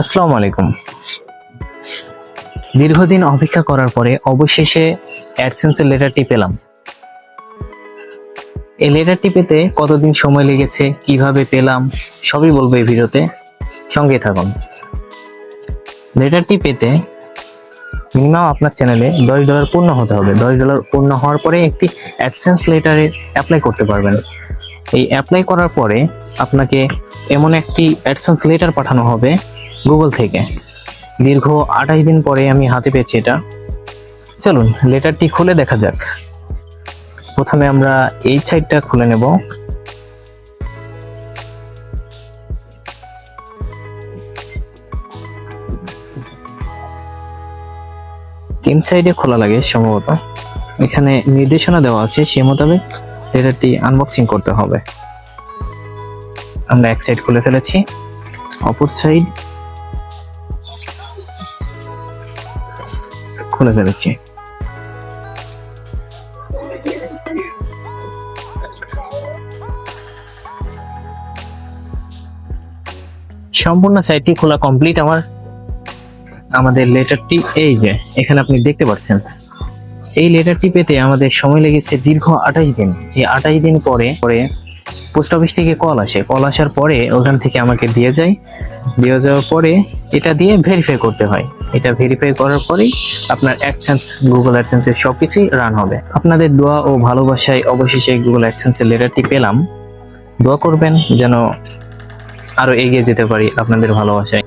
আসসালামু আলাইকুম। দীর্ঘদিন অপেক্ষা করার পরে অবশেষে অ্যাডসেন্সের লেটারটি পেলাম। এই লেটারটি পেতে কতদিন সময় লেগেছে, কীভাবে পেলাম, সবই বলব এই ভিডিওতে। সঙ্গে থাকুন। লেটারটি পেতে মিনিমাম আপনার চ্যানেলে দশ ডলার পূর্ণ হতে হবে। দশ ডলার পূর্ণ হওয়ার পরে একটি অ্যাডসেন্স লেটারে অ্যাপ্লাই করতে পারবেন। এই অ্যাপ্লাই করার পরে আপনাকে এমন একটি অ্যাডসেন্স লেটার পাঠানো হবে গুগল থেকে। দীর্ঘ আঠাশ দিন পরে আমি হাতে পেয়েছি এটা। চলুন, লেটারটি খুলে দেখা যাক। প্রথমে আমরা এই সাইডটা খুলে নেব। তিন সাইডে খোলা লাগে সম্ভবত। এখানে নির্দেশনা দেওয়া আছে, সে মোতাবেক লেটারটি আনবক্সিং করতে হবে। আমরা এক সাইড খুলে ফেলেছি। অপর সাইড খুলে ফেলেছি। সম্পূর্ণ সাইটটি খোলা কমপ্লিট আমার, আমাদের লেটারটি এই যে, এখানে আপনি দেখতে পাচ্ছেন। এই লেটারটি পেতে আমাদের সময় লেগেছে দীর্ঘ আঠাশ দিন। এই আঠাশ দিন পরে পরে পোস্ট অফিস থেকে কল আসে। কল আসার পরে ওখান থেকে আমাকে দিয়ে যায়। দিয়ে যাওয়ার পরে এটা দিয়ে ভেরিফাই করতে হয়। এটা ভেরিফাই করার পরেই আপনার অ্যাডসেন্স গুগল অ্যাডসেন্সের সব কিছুই রান হবে। আপনাদের দোয়া ও ভালোবাসায় অবশেষে গুগল অ্যাডসেন্সের লেটারটি পেলাম। দোয়া করবেন যেন আরও এগিয়ে যেতে পারি আপনাদের ভালোবাসায়।